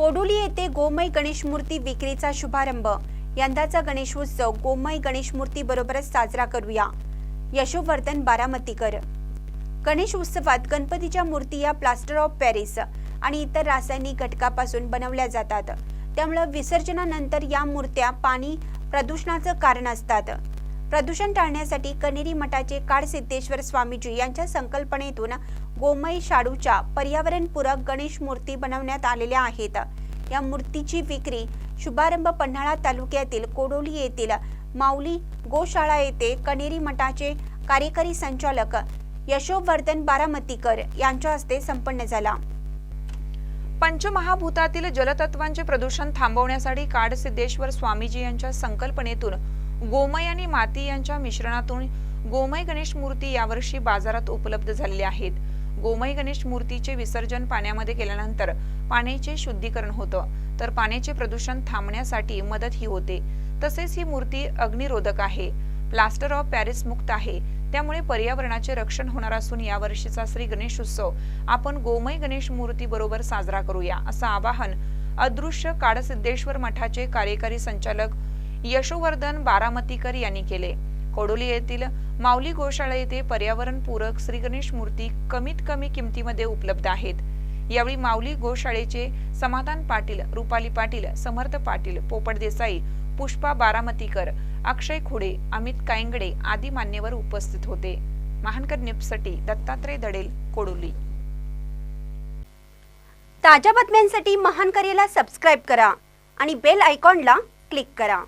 कोडोली येथे गोमय गणेश मूर्ती विक्रीचा शुभारंभ. यंदाचा गणेशोत्सव गोमय गणेश मूर्ती बरोबरच साजरा करूया. यशोवर्धन बारामतीकर. गणेश उत्सवात गणपतीच्या मूर्ती या प्लास्टर ऑफ पॅरिस आणि इतर रासायनिक घटकापासून बनवल्या जातात. त्यामुळे विसर्जनानंतर या मूर्त्या पाणी प्रदूषणाचं कारण असतात. प्रदूषण टाळण्यासाठी कनेरी मठाचे काळसिद्धेश्वर स्वामीजी यांच्या संकल्पनेतून गोमय शाडूच्या पर्यावरणपूरक गणेश मूर्ती बनवण्यात आलेल्या आहेत. या मूर्तीची विक्री शुभारंभ पन्हाळा तालुक्यातील कोडोली येथील माऊली गोशाळा येथे कनेरी मठाचे कार्यकारी संचालक यशोवर्धन बारामतीकर यांच्या हस्ते संपन्न झाला. पंचमहाभूतातील जलतत्वांचे प्रदूषण थांबवण्यासाठी काडसिद्धेश्वर स्वामीजी यांच्या संकल्पनेतून गोमय आणि माती यांच्या मिश्रणातून गोमय गणेश मूर्ती यावर्षी बाजारात उपलब्ध झालेल्या आहेत. गोमय गणेश मूर्तीचे विसर्जन पाण्यामध्ये केल्यानंतर पाण्याचे शुद्धीकरण होतं. तर पाण्याचे प्रदूषण थांबण्यासाठी मदत ही होते. तसेच ही मूर्ती अग्निरोधक आहे. प्लास्टर ऑफ पॅरिस मुक्त आहे. त्यामुळे पर्यावरणाचे रक्षण होणार असून यावर्षीचा श्री गणेश उत्सव आपण गोमय गणेश मूर्ती बरोबर साजरा करूया असं आवाहन अदृश्य काडसिद्धेश्वर मठाचे कार्यकारी संचालक यशोवर्धन बारामतीकर यांनी केले. कोडोली येथील माऊली गोशाळा येथे पर्यावरणपूरक श्री गणेश मूर्ती कमीत कमी किमतीमध्ये उपलब्ध आहेत. यावेळी माऊली गोशाळेचे समाधान पाटील रुपाली पाटील समर्थ पाटील पोपट देसाई पुष्पा बारामतीकर अक्षय खुडे अमित कायंगडे आदी मान्यवर उपस्थित होते. महानकर न्यूजसाठी दत्तात्रय दडेल कोडोली. ताज्या बातम्यांसाठी महान करेला सबस्क्राईब करा आणि बेल आयकॉनला क्लिक करा.